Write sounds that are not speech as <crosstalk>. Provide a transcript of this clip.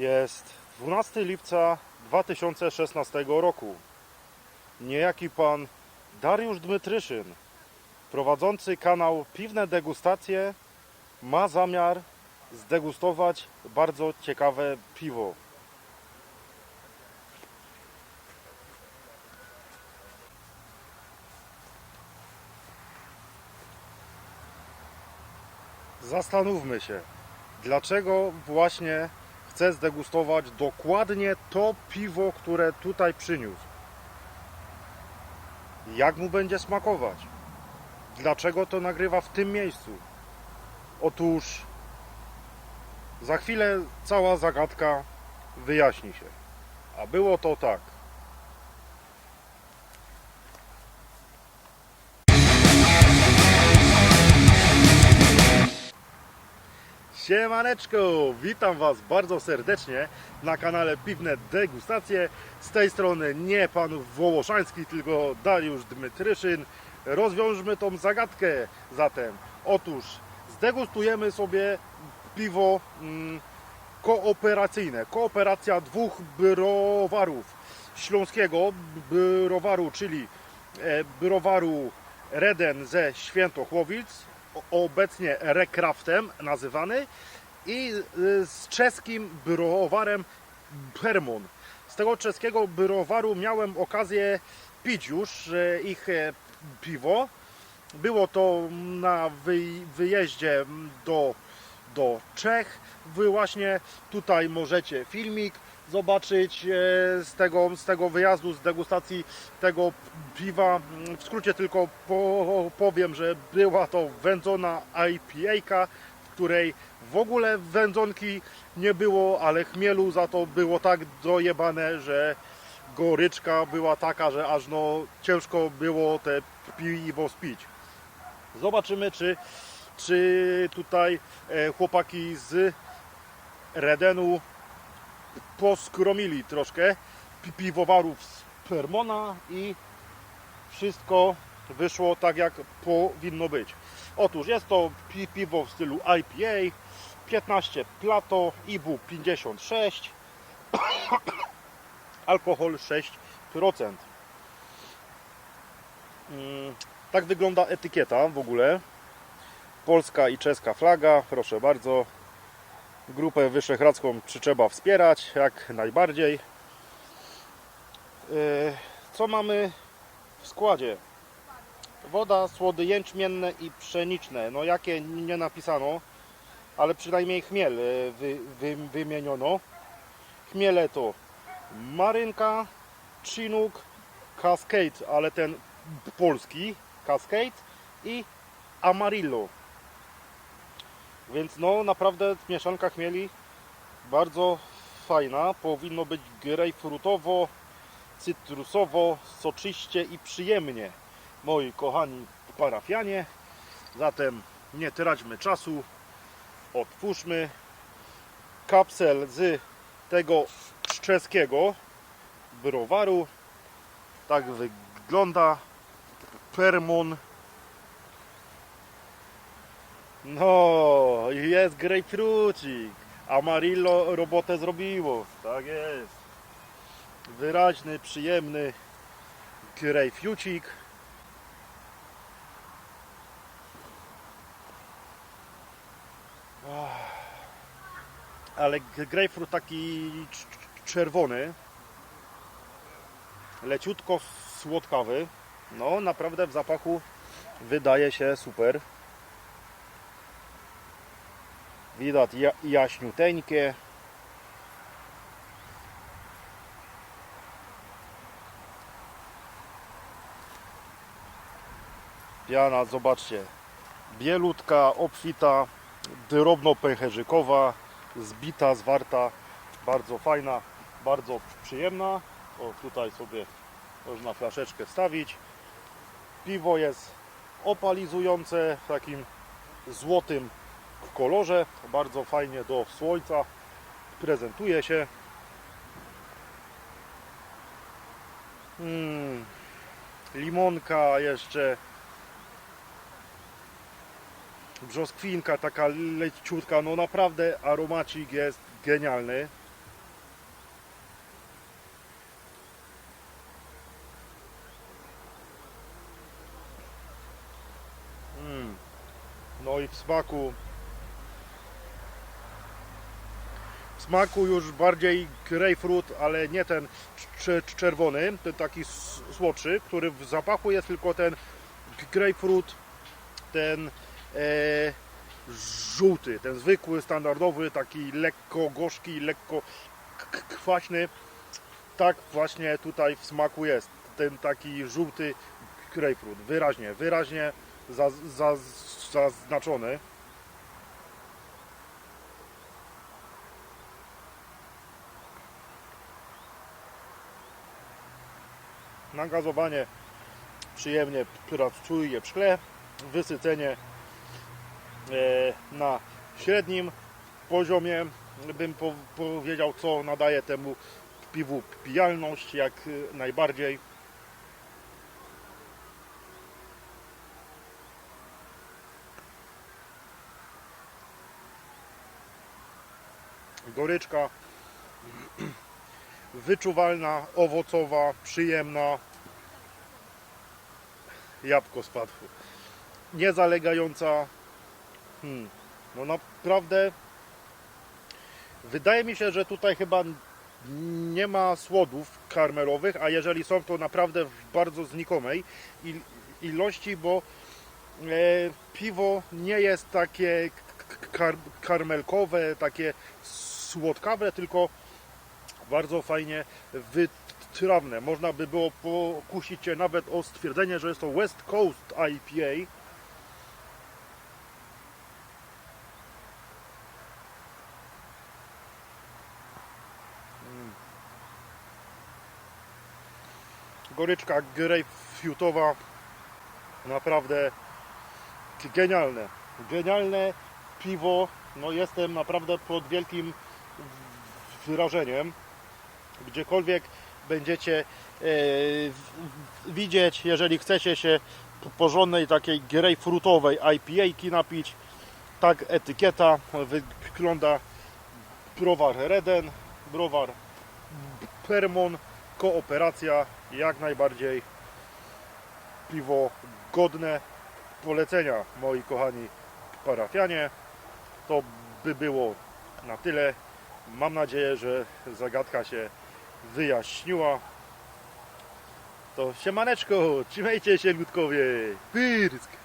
Jest 12 lipca 2016 roku. Niejaki pan Dariusz Dmytryszyn, prowadzący kanał Piwne Degustacje, ma zamiar zdegustować bardzo ciekawe piwo. Zastanówmy się, dlaczego właśnie chce zdegustować dokładnie to piwo, które tutaj przyniósł. Jak mu będzie smakować? Dlaczego to nagrywa w tym miejscu? Otóż za chwilę cała zagadka wyjaśni się. A było to tak. Siemaneczko, witam Was bardzo serdecznie na kanale Piwne Degustacje. Z tej strony nie pan Wołoszański, tylko Dariusz Dmytryszyn. Rozwiążmy tą zagadkę zatem. Otóż zdegustujemy sobie piwo mm, kooperacyjne. Kooperacja dwóch browarów śląskiego browaru, czyli e, browaru Reden ze Świętochłowic, obecnie Rekraftem nazywany i y, z czeskim browarem Hermon. Z tego czeskiego browaru miałem okazję pić już ich e, piwo. Było to na wy- wyjeździe do, do Czech. Wy właśnie tutaj możecie filmik zobaczyć e, z tego, z tego wyjazdu, z degustacji tego piwa. W skrócie tylko po, powiem, że była to wędzona IPA, w której w ogóle wędzonki nie było, ale chmielu za to było tak dojebane, że goryczka była taka, że aż no ciężko było te piwo spić. Zobaczymy, czy, czy tutaj e, chłopaki z Redenu poskromili troszkę pi- piwowarów z Permona i wszystko wyszło tak jak powinno być. Otóż jest to pi- piwo w stylu IPA, 15 Plato, IBU <coughs> 56, alkohol 6%. Mm, Tak wygląda etykieta w ogóle. Polska i czeska flaga, proszę bardzo. Grupę Wyszehradzką trzeba wspierać, jak najbardziej. Yy, Co mamy w składzie? Woda, słody jęczmienne i pszeniczne. No jakie nie napisano, ale przynajmniej chmiel yy, wy, wy, wymieniono. Chmiele to marynka, chinook, cascade, ale ten polski cascade i amarillo. Więc no naprawdę mieszanka chmieli bardzo fajna. Powinno być grejpfrutowo, cytrusowo, soczyście i przyjemnie. Moi kochani parafianie. Zatem nie traćmy czasu. Otwórzmy kapsel z tego czeskiego browaru. Tak wygląda Permon no, jest grejpfrucik. Amarillo robotę zrobiło. Tak jest. Wyraźny, przyjemny grejpfrucik. Ale grejpfrut taki cz- cz- czerwony. Leciutko słodkawy. No, naprawdę w zapachu wydaje się super. Widać ja, jaśniuteńkie. Piana, zobaczcie. Bielutka, obfita, drobno-pęcherzykowa, zbita, zwarta. Bardzo fajna, bardzo przyjemna. O, tutaj sobie można flaszeczkę wstawić. Piwo jest opalizujące w takim złotym w kolorze, bardzo fajnie do słońca. Prezentuje się. Mm, limonka jeszcze, brzoskwinka taka leciutka, no naprawdę aromacik jest genialny. Hmm. No i w smaku smaku już bardziej grapefruit, ale nie ten cz- czerwony, ten taki słodszy, który w zapachu jest tylko ten grapefruit, ten e, żółty, ten zwykły, standardowy, taki lekko gorzki, lekko kwaśny. Tak właśnie tutaj w smaku jest. Ten taki żółty grapefruit. Wyraźnie, wyraźnie zaz, zaz, zaznaczony. Nagazowanie przyjemnie pracuje w szkle. Wysycenie e, na średnim poziomie, bym po, powiedział, co nadaje temu piwu pijalność jak e, najbardziej. Goryczka <clears throat> wyczuwalna, owocowa, przyjemna. Jabłko spadło. Niezalegająca. Hmm. No naprawdę wydaje mi się, że tutaj chyba nie ma słodów karmelowych, a jeżeli są, to naprawdę w bardzo znikomej il- ilości, bo e, piwo nie jest takie kar karmelkowe, takie słodkawe, tylko bardzo fajnie wytrawne. Można by było pokusić się nawet o stwierdzenie, że jest to West Coast IPA. Mm. Goryczka grapefruitowa naprawdę genialne. Genialne piwo. No jestem naprawdę pod wielkim wyrażeniem. Gdziekolwiek będziecie e, widzieć, jeżeli chcecie się po- porządnej takiej grapefruitowej IPA napić, tak etykieta wygląda browar Reden, browar Permon, kooperacja, jak najbardziej piwo godne polecenia, moi kochani parafianie. To by było na tyle. Mam nadzieję, że zagadka się wyjaśniła. To siemaneczko, trzymajcie się ludkowie. Pyrsk!